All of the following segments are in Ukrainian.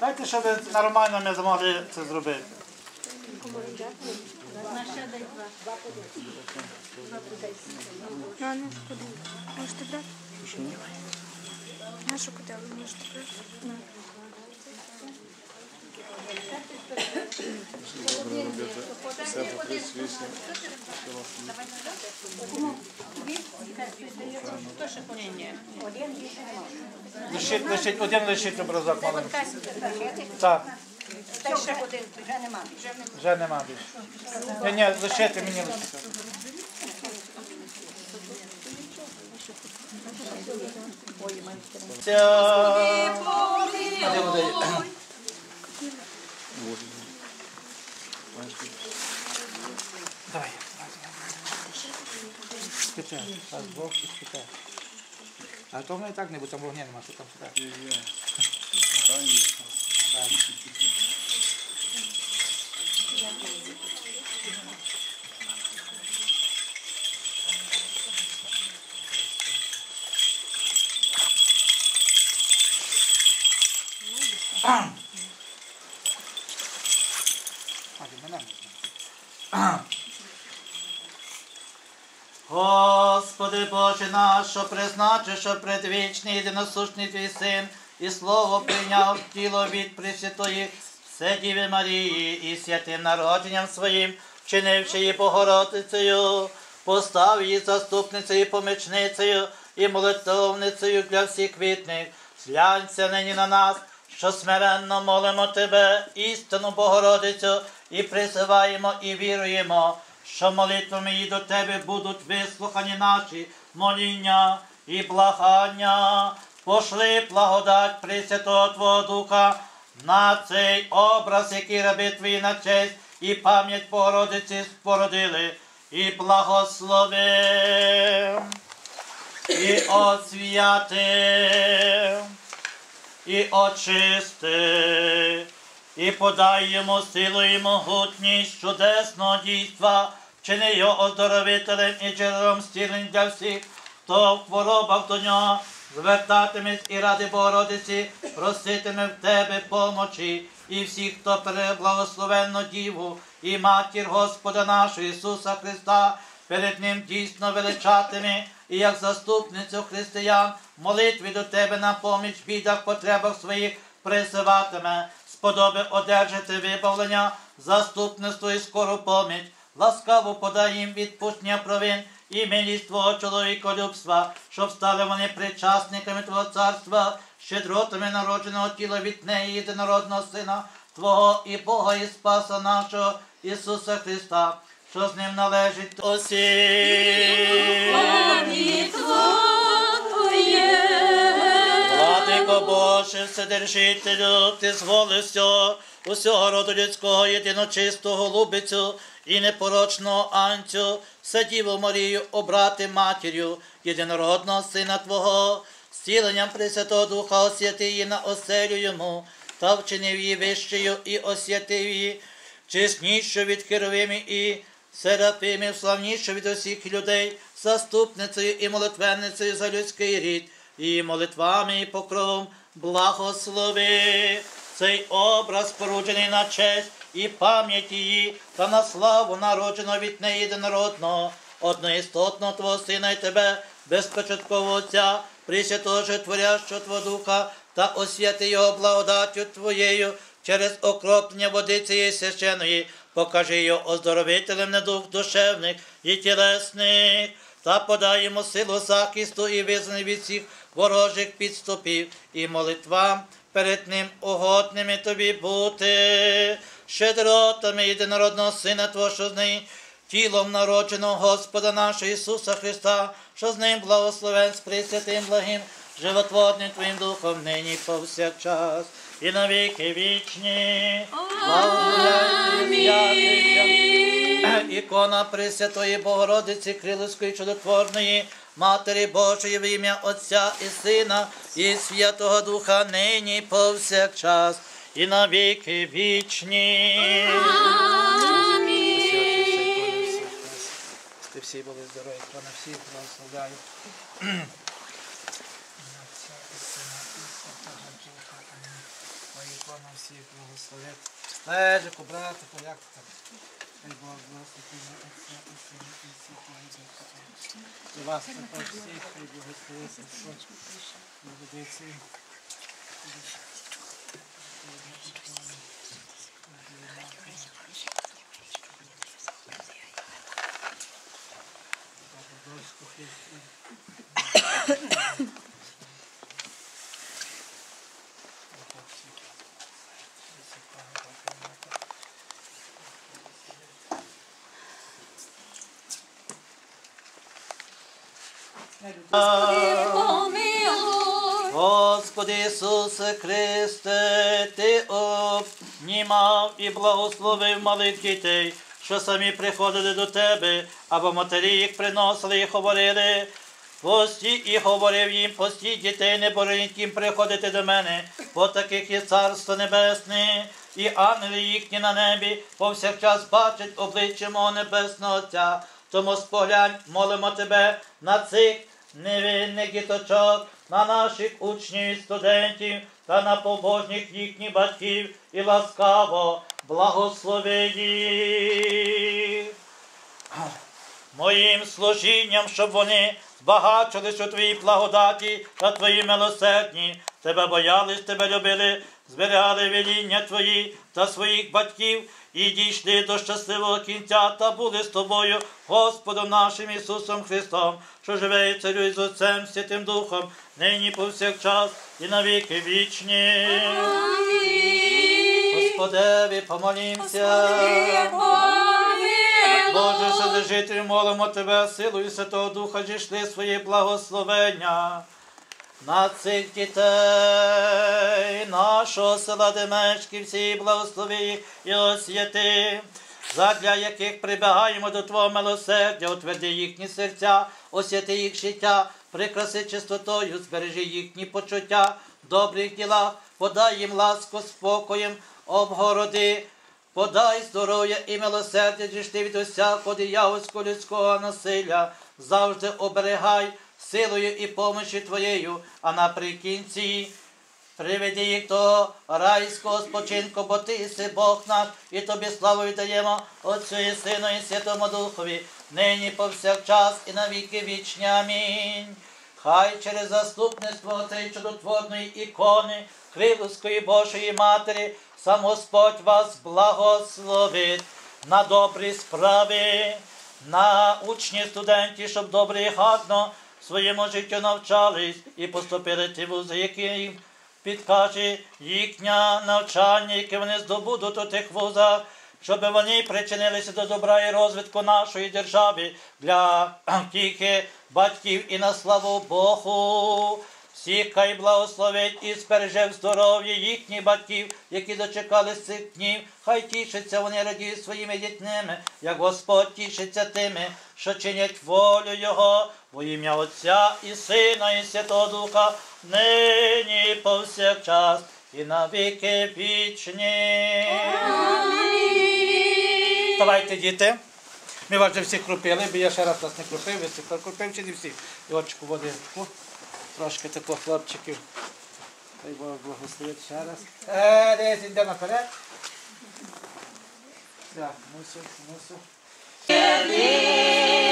Дайте, щоб нормально ми змогли це зробити. Ну, не куди? Можете брати? Нашу ви можете брати? Ну. Лишіть, лишіть, один лишіть образок маленький. Так, Та ще один, вже нема. вже нема більше. Ні, ні, лишити мені лишити. Це... Де буде? Спите, раз, двох і спите. А то воно і так не буде, там вогня нема, що там спите. А, ти мене не знаєш. Господи Боже наш, що призначив, що предвічний єдиносушний твій син, і слово прийняв тіло від Пресвятої Вседіви Марії і святим народженням своїм, вчинивши її Богородицею, постав її заступницею, помічницею і молитовницею для всіх вітних. Зглянься нині на нас, що смиренно молимо Тебе, істину Богородицю, і призиваємо і віруємо, що молитвами і до Тебе будуть вислухані наші моління і благання. Пошли благодать Пресвятого Твого Духа на цей образ, який раби Твої на честь і пам'ять Богородиці спородили, і благослови, і освяти. І очисти, і подай силу і могутність чудесного дійства, чини його оздоровителем і джерелом стілень для всіх, хто в хворобах до нього звертатиме і ради Богородиці, проситиме в тебе помочі, і всіх, хто переблагословенну Діву і матір Господа нашого Ісуса Христа, перед Ним дійсно величатиме, і як заступницю християн в молитві до тебе на поміч бідах, потребах своїх призиватиме, сподоби одержати вибавлення, заступництво і скору поміч, ласкаво подай їм відпущення провин і милість Твого чоловіколюбства, щоб стали вони причасниками Твого царства, щедротами народженого тіла від неї єдинородного Сина Твого і Бога і Спаса нашого Ісуса Христа, що з ним належить. Усім. Владико Боже, Вседержителю, ти зволив всього, усього роду людського, єдиночистого голубицю і непорочного анцю, Садіву Марію, обрати матір'ю, єдинородного Сина Твого, зціленням Пресвятого Духа освяти її на оселю йому, та вчинив її вищою і освятив її, чеснішою від херовимів і Серафимів, славнішу від усіх людей, заступницею і молитвенницею за людський рід, і молитвами і покровом благослови. Цей образ споруджений на честь і пам'ять її, та на славу народженого від неї єдинородного, одноістотного Твого Сина і Тебе, безпочаткового Отця, Пресвятого Творящого Твого Духа, та освяти його благодаттю Твоєю через окроплення води цієї священої, покажи його оздоровителем недух душевних і тілесних, та подай йому силу захисту і визнання від всіх ворожих підступів і молитвам перед ним угодними тобі бути, щедротами єдинородного Сина Твого, що з неї тілом народженого Господа нашого Ісуса Христа, що з ним благословен з присвятим благим, животворним Твоїм Духом, нині повсякчас і на віки вічні. Амінь. Ікона Пресвятої Богородиці Крилівської чудотворної, Матері Божої в ім'я Отця і Сина, і Святого Духа нині повсякчас і на віки вічні. Ти всі були здорові, хто на всіх благословляю. Амінь. Лежику, братику, як ти там? Хай Бог благословить на Отця і Сина і Святого Духа. І вас також всіх, хай благословить Господь. Молодиці. Помилуй. Господи Ісусе Христе, Ти обнімав і благословив малих дітей, що самі приходили до Тебе, або матері їх приносили і говорили. Пості і говорив їм, пості дітей не боріть їм приходити до мене, бо таких є царство небесне, і ангели їхні на небі повсякчас бачать обличчя мого небесного Отця. Тому споглянь, молимо тебе на цих невинних діточок, на наших учнів і студентів та на побожних їхніх батьків і ласкаво благослови їх. Моїм служінням, щоб вони збагачились у твоїй благодаті та твої милосердні, тебе боялись, тебе любили, зберігали веління твої та своїх батьків і дійшли до щасливого кінця та були з тобою, Господом нашим Ісусом Христом, що живе і царює з Отцем Святим Духом, нині повсякчас і навіки вічні. Господеві, помолімся. Боже, Вседержитель, молимо Тебе, силою Святого Духа зійшли свої благословення на цих дітей нашого села Демешків, всі благослови і освяти, задля яких прибігаємо до Твого милосердя, утверди їхні серця, освяти їх життя, прикраси чистотою, збережи їхні почуття добрих ділах, подай їм ласку спокоєм, обгороди. Подай здоров'я і милосердя дійшли від усякого диявольського людського насилля, завжди оберегай силою і помощі Твоєю, а наприкінці приведи їх до райського спочинку, бо Ти єси Бог наш, і Тобі славу віддаємо Отцю і Сину і Святому Духові, нині повсякчас і на віки вічні. Амінь. Хай через заступництво цієї чудотворної ікони, Крилівської Божої Матері, сам Господь вас благословить на добрі справи, на учні студенті, щоб добре і гарно своєму життю навчались і поступили ті вузи, які їм підкаже їхнє навчання, яке вони здобудуть у тих вузах, щоб вони причинилися до добра і розвитку нашої держави для втіхи батьків і на славу Богу. Всіх хай благословить і збереже в здоров'я їхніх батьків, які дочекались цих днів. Хай тішаться вони радіють своїми дітьми, як Господь тішиться тими, що чинять волю Його, во ім'я Отця і Сина, і Святого Духа, нині повсякчас і на віки вічні. Вставайте, діти. Ми вас вже всі крупили, бо я ще раз вас не крупив, ви всі крупив чи не всі. І очку води. О, Трошки таких хлопчиків. Дай Бог благословить ще раз. Е, десь йде наперед. Так, мусю, мусю. Дай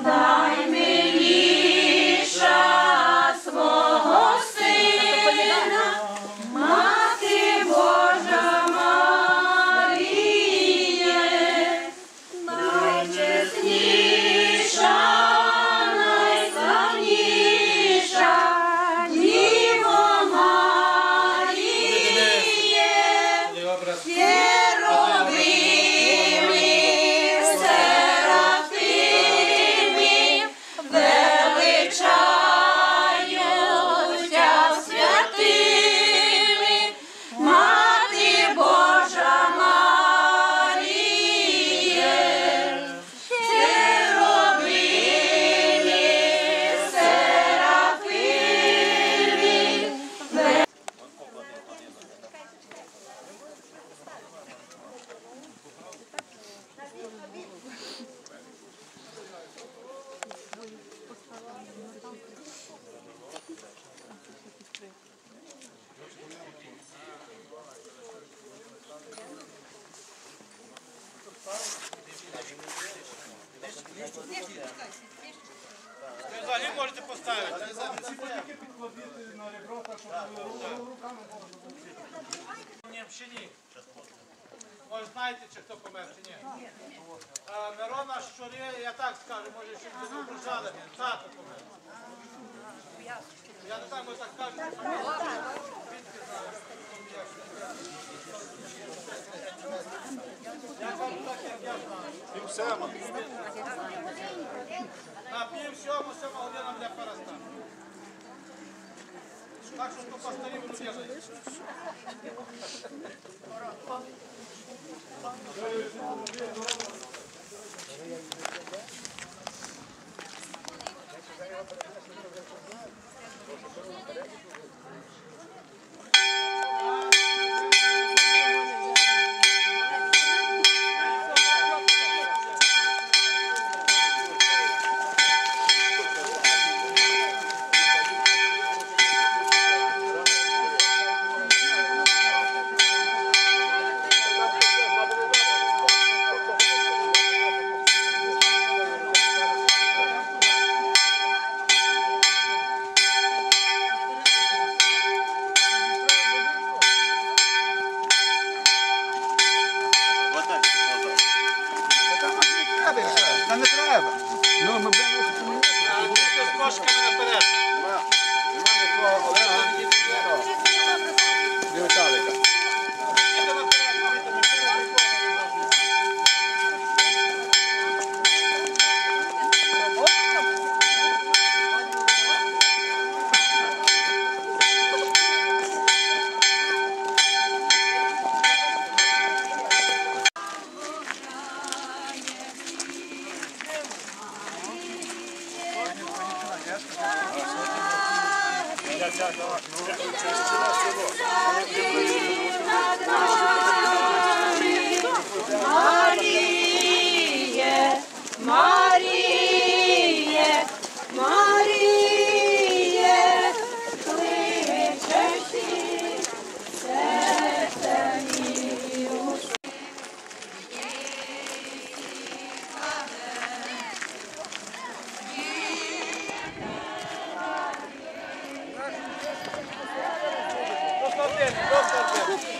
образ. Я знаю. На пів сьому, сьома година для перестати. Так що то постарів не бігає. Та Thank you. Просто один, просто один.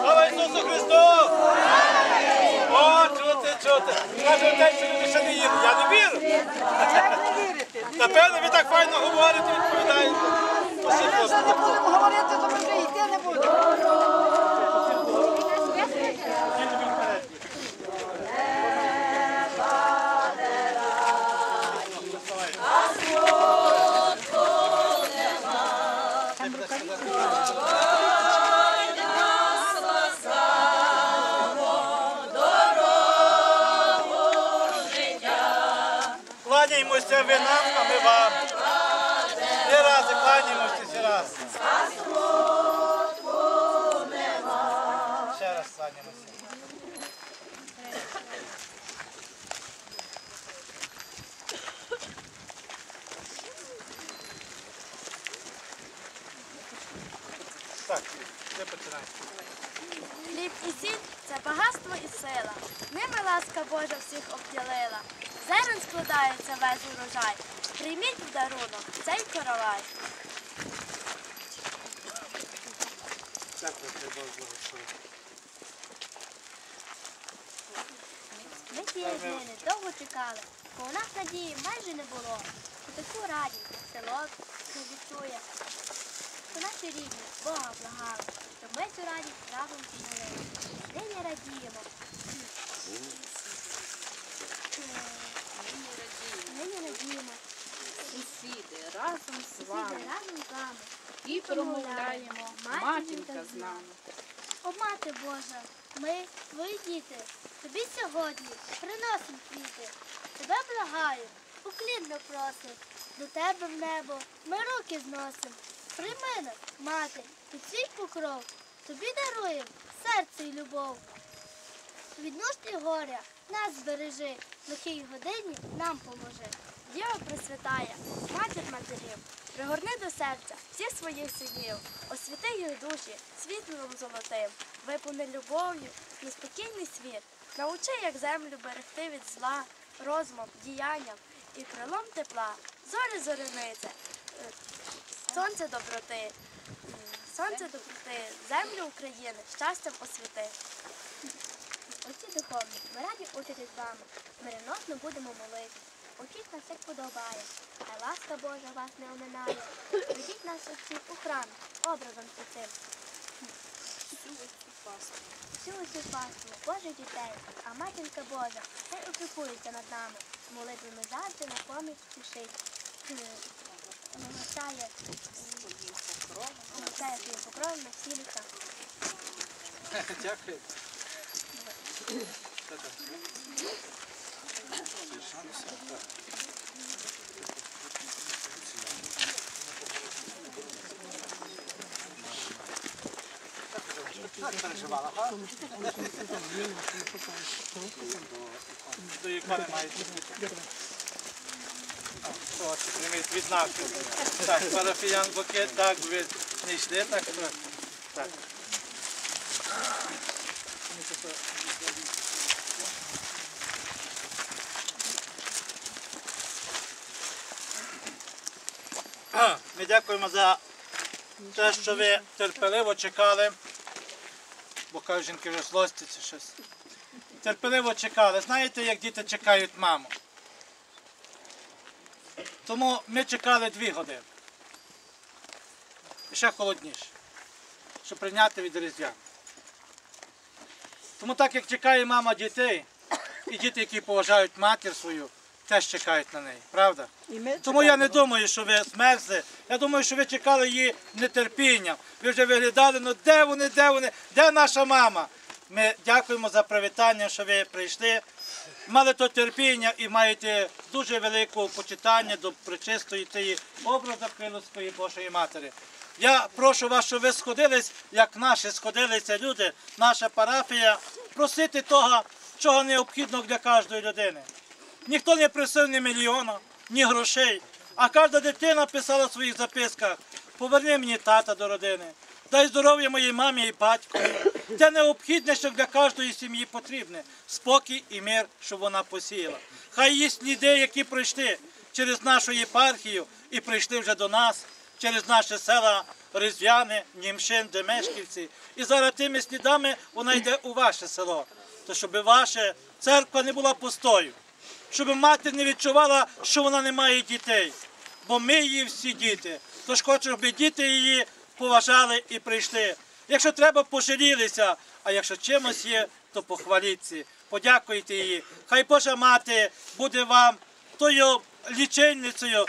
Слава Ісусу Христу! О, чути, чути. Каже те, що люди ще не їдуть. Я не вірю. Як не вірите? Напевно, ви так файно говорите, відповідаєте. Якщо не будемо говорити, то ми вже йти не будемо. Так, де починаємо? Хліб і сіль це багатство і сила. Ними ласка Божа всіх обділила. Зерен складається весь урожай. Прийміть в дарунок цей коровай. Дякую, Бог благословить. Ми цієї днини довго чекали, бо у нас надії майже не було. Таку радість село не відчує. То наші рідні Бога благали, щоб ми цю радість разом підняли. Нині радіємо. Нині радіємо. Сусіди, разом з вами разом з вами. і промовляємо, матінка з нами. О, мати Божа, ми, твої діти, тобі сьогодні приносимо квіти. тебе благаю, уклінно просим, до тебе в небо ми руки зносим. Прийми нас, мати, під свій покров, тобі даруєм серце й любов. Від нужд і горя нас збережи, лихій годині нам поможи. Діва Пресвятая, матір матерів, пригорни до серця всіх своїх синів, освіти їх душі світлом золотим, виповни любов'ю неспокійний світ, научи, як землю берегти від зла, розумом, діянням і крилом тепла, зорі зорянице, е, сонце доброти, сонце доброти, землю України щастям освіти. Отці духовні, ми раді учитись з вами. Ми ревносно будемо молити. Учіть нас, як подобає, хай ласка Божа вас не оминає. Ведіть нас отці у храм, образом святим. Всю оцю паству Божих дітей, а матінка Божа, хай опікується над нами. Молитвами завжди на поміч спішить. Е, Навчає навчає своїм на літа. Дякую. Так переживала, а? До ікони маєте. От, прийміть відзнаку. Так, парафіян букет, так, ви не йшли, так. Ми дякуємо за те, що ви терпеливо чекали, бо кажуть, жінки вже злостяться щось. Терпеливо чекали. Знаєте, як діти чекають маму? Тому ми чекали дві години. І ще холодніше, щоб прийняти від різдвян. Тому так як чекає мама дітей, і діти, які поважають матір свою, теж чекають на неї, правда? Тому я не думаю, що ви змерзли. Я думаю, що ви чекали її нетерпінням. Ви вже виглядали, ну де вони, де вони, де наша мама? Ми дякуємо за привітання, що ви прийшли. Мали то терпіння і маєте дуже велике почитання до причистої тієї образа Криловської Божої Матері. Я прошу вас, щоб ви сходились, як наші сходилися люди, наша парафія, просити того, чого необхідно для кожної людини. Ніхто не просив ні мільйона, ні грошей. А кожна дитина писала в своїх записках: поверни мені тата до родини, дай здоров'я моїй мамі і батькові. Те необхідне, що для кожної сім'ї потрібне спокій і мир, щоб вона посіяла. Хай є сліди, які пройшли через нашу єпархію і прийшли вже до нас, через наші села Різдвяни, Німшин, Демешківці. І зараз тими слідами вона йде у ваше село. То щоб ваша церква не була пустою щоб мати не відчувала, що вона не має дітей. Бо ми її всі діти. Тож хочу, щоб діти її поважали і прийшли. Якщо треба, пожалілися, а якщо чимось є, то похваліться. Подякуйте їй. Хай Божа мати буде вам тою лічильницею,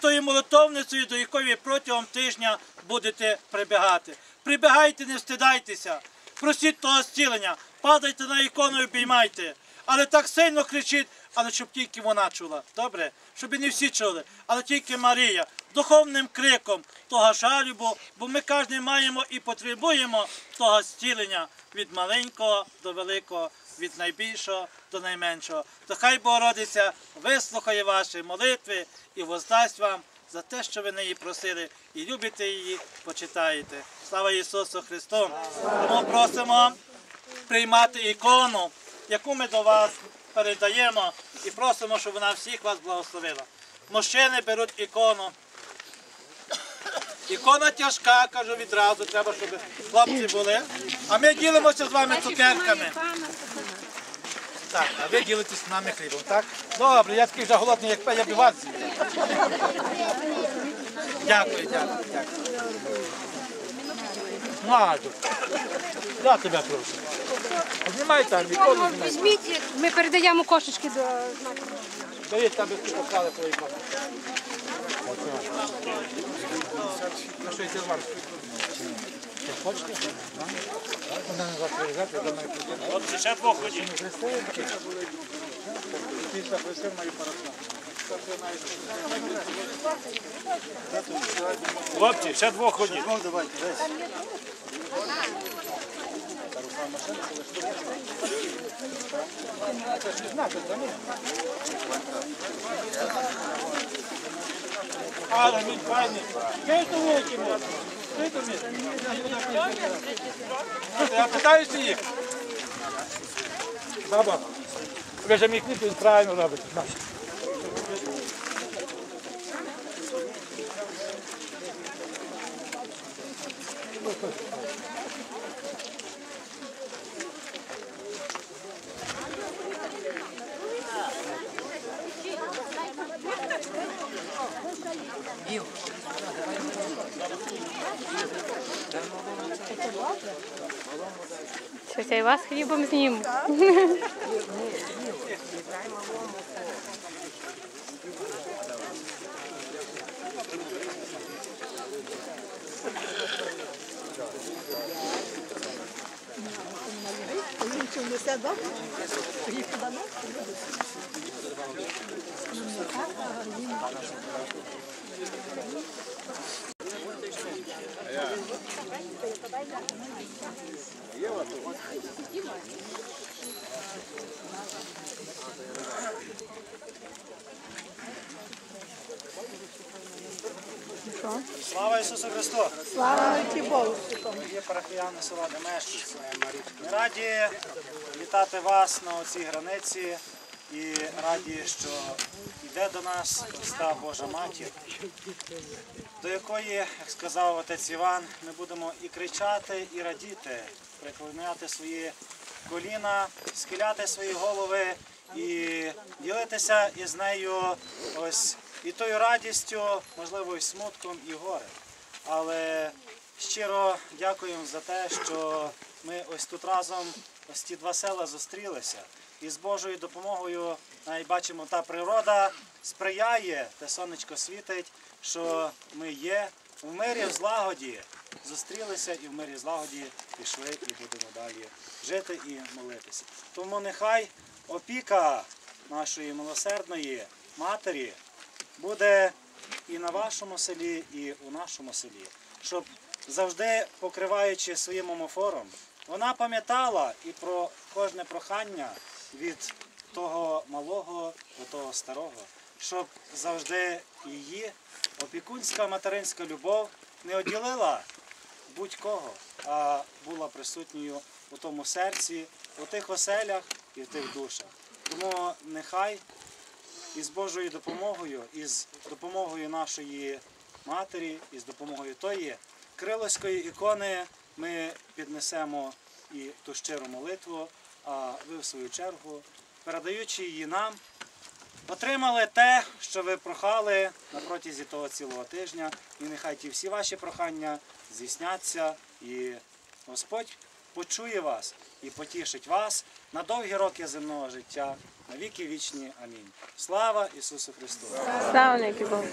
тою молитовницею, до якої протягом тижня будете прибігати. Прибігайте, не встидайтеся. Просіть того зцілення, падайте на ікону і обіймайте. Але так сильно кричіть, але щоб тільки вона чула. Добре? Щоб не всі чули, але тільки Марія. Духовним криком того жалю, бо ми кожен маємо і потребуємо того зцілення від маленького до великого, від найбільшого до найменшого. То хай Богородиця вислухає ваші молитви і воздасть вам за те, що ви неї просили, і любите її, почитаєте. Слава Ісусу Христу! Тому просимо приймати ікону, яку ми до вас передаємо, і просимо, щоб вона всіх вас благословила. Мужчини беруть ікону. Ікона тяжка, кажу відразу, треба, щоб хлопці були. А ми ділимося з вами цукерками. Так, а ви ділитесь з нами хлібом, так? Добре, я такий вже голодний, як пе, я б і вас з'їв. Дякую, дякую, дякую. Надю, я тебе прошу. Знімай там, знімай. Візьміть, ми передаємо кошечки до знаку. Беріть там, ви поклали твої ікони. Ну що, йти з вами? Хочете? Вона не завтра От ще двох ходів. Хлопці, ще двох ходіть. Але він файний. Кей то вовки може? Кей то місце? Я питаюся їх. Баба, ви ж мій квіт, він правильно робить. Бач. Щось я і вас хлібом зніму. Слава Ісусу Христу! Слава Богу. Є парафіяни села Демешківці. Ми раді вітати вас на оцій границі і раді, що йде до нас Христа Божа Матір, до якої, як сказав отець Іван, ми будемо і кричати, і радіти, приклоняти свої коліна, схиляти свої голови і ділитися із нею ось і тою радістю, можливо, і смутком, і горем. Але щиро дякуємо за те, що ми ось тут разом, ось ці два села зустрілися. І з Божою допомогою навіть бачимо, та природа сприяє, те сонечко світить, що ми є в мирі, в злагоді. Зустрілися і в мирі злагоді пішли і будемо далі жити і молитися. Тому нехай опіка нашої милосердної матері буде і на вашому селі, і у нашому селі, щоб завжди покриваючи своїм омофором, вона пам'ятала і про кожне прохання від того малого до того старого, щоб завжди її опікунська материнська любов не оділила будь-кого, а була присутньою у тому серці, у тих оселях і в тих душах. Тому нехай і з Божою допомогою, і з допомогою нашої матері, і з допомогою тої крилоської ікони ми піднесемо і ту щиру молитву, а ви в свою чергу, передаючи її нам, отримали те, що ви прохали на протязі того цілого тижня, і нехай ті всі ваші прохання здійсняться, і Господь почує вас і потішить вас на довгі роки земного життя, на віки вічні. Амінь. Слава Ісусу Христу! Слава Богу.